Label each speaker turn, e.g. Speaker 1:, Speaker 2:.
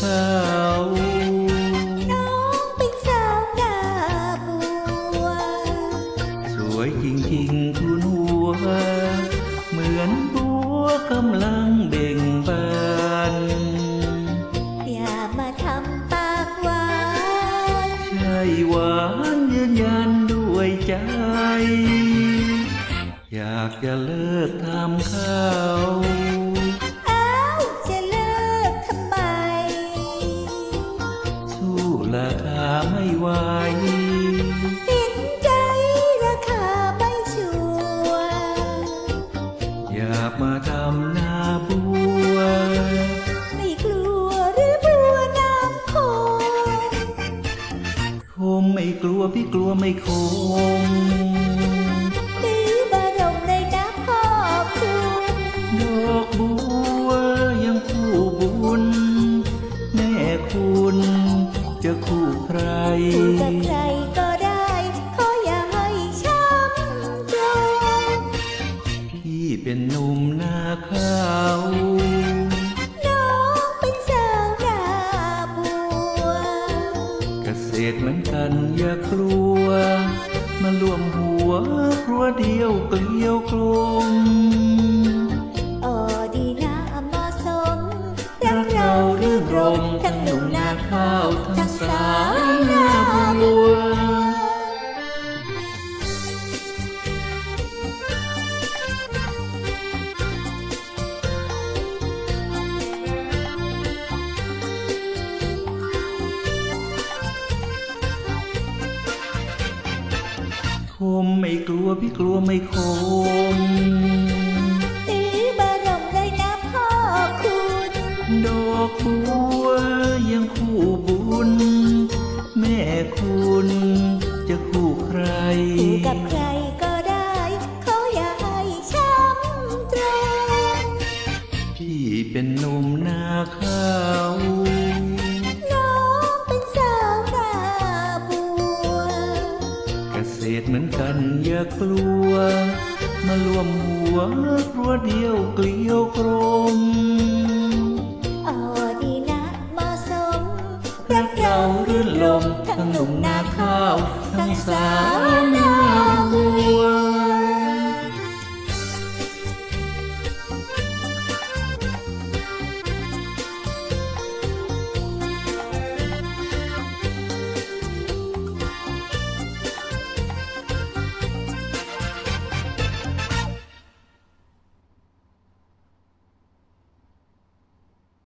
Speaker 1: ข้าว
Speaker 2: น้องเป็นสาวนาบัว
Speaker 1: สวยจริงๆทุนหัว เหมือนบัวกำลังเบ่งบาน
Speaker 2: อย่ามาทำปากหวาน
Speaker 1: ใช่หวานยืนยันด้วยใจ อยากจะเลิกทำข้า ราคาไม่ไหว
Speaker 2: เห็นใจราคาไม่ชัวร์
Speaker 1: อยากมาทำนาบัว
Speaker 2: ไม่กลัวหรือบัวน้ำโขง
Speaker 1: คมไม่กลัวพี่กลัวไม่คม จะคู่ใคร
Speaker 2: คู่กับใครก็ได้ ขออย่าให้ช้ำใจ
Speaker 1: พี่เป็นหนุ่มนาข้าว
Speaker 2: น้องเป็นสาวนาบัว
Speaker 1: เกษตรเหมือนกันอย่ากลัว มารวมหัวครัวเดียวเกลียวกลม
Speaker 2: ม
Speaker 1: ไม่กลัวพี่กลัวไม่คม
Speaker 2: ตีบารมเลยนะพ่อคุณ
Speaker 1: ดอกบัวยังคู่บุญ แม่คุณจะคู่ใคร
Speaker 2: คู่กับใครก็ได้เขาอย่าให้ช้ำใจ
Speaker 1: พี่เป็นหนุ่มนาข้าว
Speaker 2: ดเห
Speaker 1: มือนกันอย่ากลัว มารวมหัวรัวเดียวเกลียวกลม
Speaker 2: โอดีนะเหมาะสม
Speaker 1: รักเรารื่นล
Speaker 2: มทั้งหนุ่มนาข้าว ทั้งสาว